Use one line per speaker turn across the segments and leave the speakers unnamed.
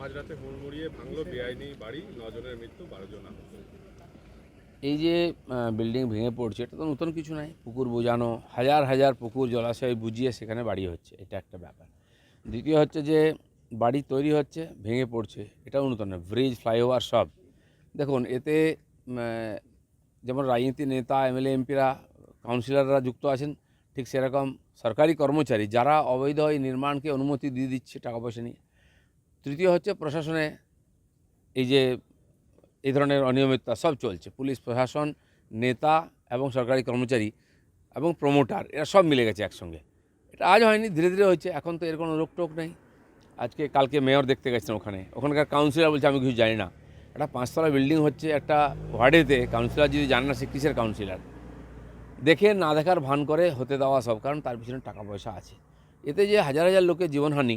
মাঝরাতে হুড়মুড়িয়ে ভাঙলো বেআইনি বাড়ি, নজনের মৃত্যু, বারো জন আহত।
এই যে বিল্ডিং ভেঙে পড়ছে, এটা তো নতুন কিছু নাই পুকুর বোঝানো, হাজার হাজার পুকুর জলাশয় বুঝিয়ে সেখানে বাড়ি হচ্ছে, এটা একটা ব্যাপার। দ্বিতীয় হচ্ছে যে, বাড়ি তৈরি হচ্ছে, ভেঙে পড়ছে, এটাও নতুন না ব্রিজ, ফ্লাইওভার সব। দেখুন, এতে যেমন রাজনীতি নেতা, এমএলএ, এমপিরা, কাউন্সিলররা যুক্ত আছেন, ঠিক সেরকম সরকারি কর্মচারী, যারা অবৈধ এই নির্মাণকে অনুমতি দিয়ে দিচ্ছে টাকা পয়সা নিয়ে তৃতীয় হচ্ছে প্রশাসনে এই যে এই ধরনের অনিয়মিততা সব চলছে। পুলিশ, প্রশাসন, নেতা এবং সরকারি কর্মচারী এবং প্রমোটার এরা সব মিলে গেছে একসঙ্গে। এটা আজ হয়নি, ধীরে ধীরে হচ্ছে এখন তো এর কোনো রোকটোক নেই। আজকে, কালকে মেয়র দেখতে গেছেন ওখানে। ওখানকার কাউন্সিলর বলছে, আমি কিছু জানি না। একটা পাঁচতলা বিল্ডিং হচ্ছে, একটা ওয়ার্ডেতে কাউন্সিলর যদি জানে না, সে কিসের কাউন্সিলর দেখে না দেখার ভান করে হতে দেওয়া সব, কারণ তার পিছনে টাকা পয়সা আছে। এতে যে হাজার হাজার লোকের জীবনহানি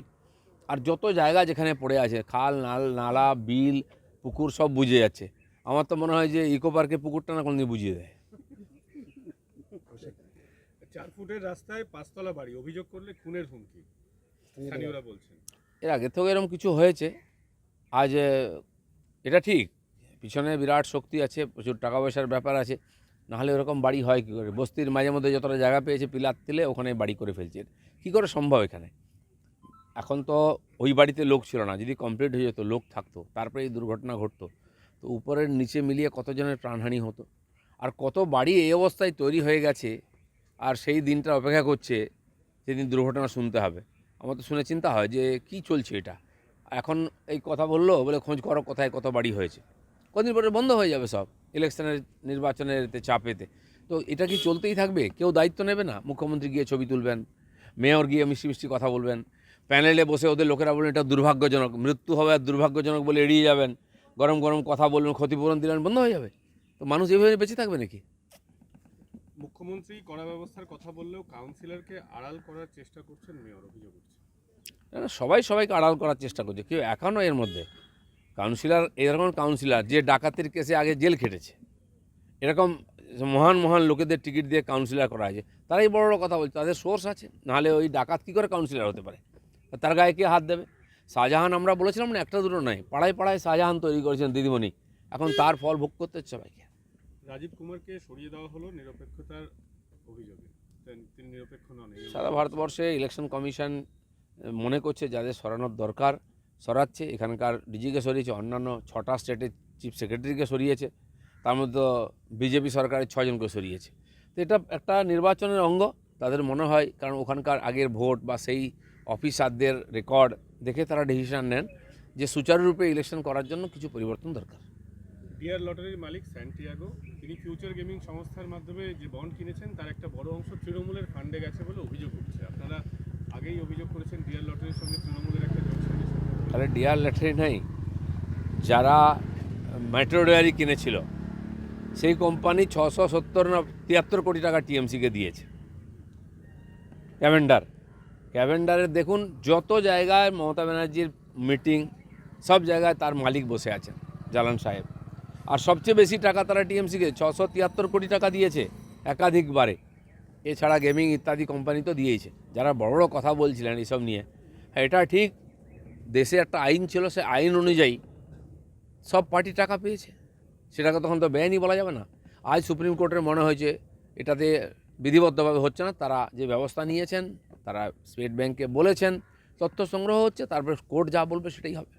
আর যত জায়গা যেখানে পড়ে আছে খাল নাল নালা বিল পুকুর সব বুঝে যাচ্ছে। আমার তো মনে হয় যে ইকো পার্কে পুকুরটা না কোনদিন বুঝিয়ে দেয়।
চার ফুটের রাস্তায় পাঁচতলা বাড়ি অভিযোগ করলে খুনের হুমকি। স্থানীয়রা বলছেন।
এর আগে থেকেও এরকম কিছু হয়েছে। আজ এটা ঠিক পিছনে বিরাট শক্তি আছে প্রচুর টাকা পয়সার ব্যাপার আছে। নাহলে ওরকম বাড়ি হয় কী করে? বস্তির মাঝে মধ্যে যতটা জায়গা পেয়েছে পিলার তেলে ওখানে বাড়ি করে ফেলছে। কী করে সম্ভব এখানে? এখন তো ওই বাড়িতে লোক ছিল না, যদি কমপ্লিট হয়ে যেত, লোক থাকতো, তারপরে এই দুর্ঘটনা ঘটতো, তো উপরের নিচে মিলিয়ে কতজনের প্রাণহানি হতো? আর কত বাড়ি এই অবস্থায় তৈরি হয়ে গেছে, আর সেই দিনটা অপেক্ষা করছে সেদিন দুর্ঘটনা শুনতে হবে। আমার তো শুনে চিন্তা হয় যে, কি চলছে এটা? এখন এই কথা বলল, বলে খোঁজ করো কোথায় কত বাড়ি হয়েছে। কদিন পরে বন্ধ হয়ে যাবে সব, ইলেকশনের নির্বাচনের এতে চাপেতে। তো এটা কি চলতেই থাকবে? কেউ দায়িত্ব নেবে না? মুখ্যমন্ত্রী গিয়ে ছবি তুলবেন, মেয়র গিয়ে মিষ্টি মিষ্টি কথা বলবেন প্যানেলে বসে ওদের লোকেরা বলবেন এটা দুর্ভাগ্যজনক মৃত্যু হবে আর দুর্ভাগ্যজনক বলে এড়িয়ে যাবেন। গরম গরম কথা বলবেন ক্ষতিপূরণ দিলেন বন্ধ হয়ে যাবে। তো মানুষ এভাবে বেঁচে থাকবে নাকি?
মুখ্যমন্ত্রী কড়া ব্যবস্থার কথা বললেও কাউন্সিলরকে আড়াল করার চেষ্টা করছেন মেয়র অভিযোগ
না, সবাই সবাইকে আড়াল করার চেষ্টা করছে কেউ এখনও এর মধ্যে। কাউন্সিলর এরকম কাউন্সিলর যে ডাকাতির কেসে আগে জেল খেটেছে এরকম মহান মহান লোকেদের টিকিট দিয়ে কাউন্সিলর করা হয়েছে তারাই বড় বড় কথা বলছে তাদের সোর্স আছে নাহলে ওই ডাকাত কী করে কাউন্সিলর হতে পারে? তার গায়ে কে হাত দেবে? শাহজাহান আমরা বলেছিলাম না একটা দুটো নয় পাড়ায় পাড়ায় শাহজাহান তৈরি করেছেন দিদিমণি। এখন তার ফল ভোগ করতে হচ্ছে সবাইকে।
রাজীব কুমারকে সরিয়ে দেওয়া হলো নিরপেক্ষতার অভিযোগে। নিরপেক্ষ নন
সারা ভারতবর্ষে ইলেকশন কমিশন মনে করছে যাদের সরানোর দরকার সরাচ্ছে। এখানকার ডিজিকে সরিয়েছে অন্যান্য ছটা স্টেটের চিফ সেক্রেটারিকে সরিয়েছে। তার মধ্যে বিজেপি সরকারের ছজনকে সরিয়েছে। তো এটা একটা নির্বাচনের অঙ্গ। তাদের মনে হয় কারণ ওখানকার আগের ভোট বা সেই অফিসারদের রেকর্ড দেখে তারা ডিসিশন নেন যে সুচারুরূপে ইলেকশন করার জন্য কিছু পরিবর্তন দরকার।
ডিয়ার লটারির মালিক স্যান্টিয়াগো তিনি ফিউচার গেমিং সংস্থার মাধ্যমে যে বন্ড কিনেছেন তার একটা বড় অংশ তৃণমূলের ফান্ডে গেছে বলে অভিযোগ উঠছে। আপনারা আগেই অভিযোগ করেছেন ডিয়ার লটারির সঙ্গে তৃণমূলের একটা।
তাহলে ডিয়ার লেটারি নাই যারা মেট্রো ডেয়ারি কিনেছিল সেই কোম্পানি ছশো সত্তর না তিয়াত্তর কোটি টাকা টিএমসিকে দিয়েছে। ক্যাভেন্ডার দেখুন, যত জায়গায় মমতা ব্যানার্জির মিটিং সব জায়গায় তার মালিক বসে আছেন, জালান সাহেব। আর সবচেয়ে বেশি টাকা তারা টিএমসিকে, ছশো তিয়াত্তর কোটি টাকা দিয়েছে একাধিকবারে। এছাড়া গেমিং ইত্যাদি কোম্পানি তো দিয়েছে যারা বড় বড় কথা বলছিলেন এসব নিয়ে। হ্যাঁ এটা ঠিক, দেশে একটা আইন ছিল, সে আইন অনুযায়ী সব পার্টি টাকা পেয়েছে। সেটাকে তখন তো বেআইনি বলা যাবে না। আজ সুপ্রিম কোর্টের মনে হয়েছে এটাতে বিধিবদ্ধভাবে হচ্ছে না, তারা যে ব্যবস্থা নিয়েছেন তারা স্টেট ব্যাংকে বলেছেন তথ্য সংগ্রহ হচ্ছে তারপরে কোর্ট যা বলবে সেটাই হবে।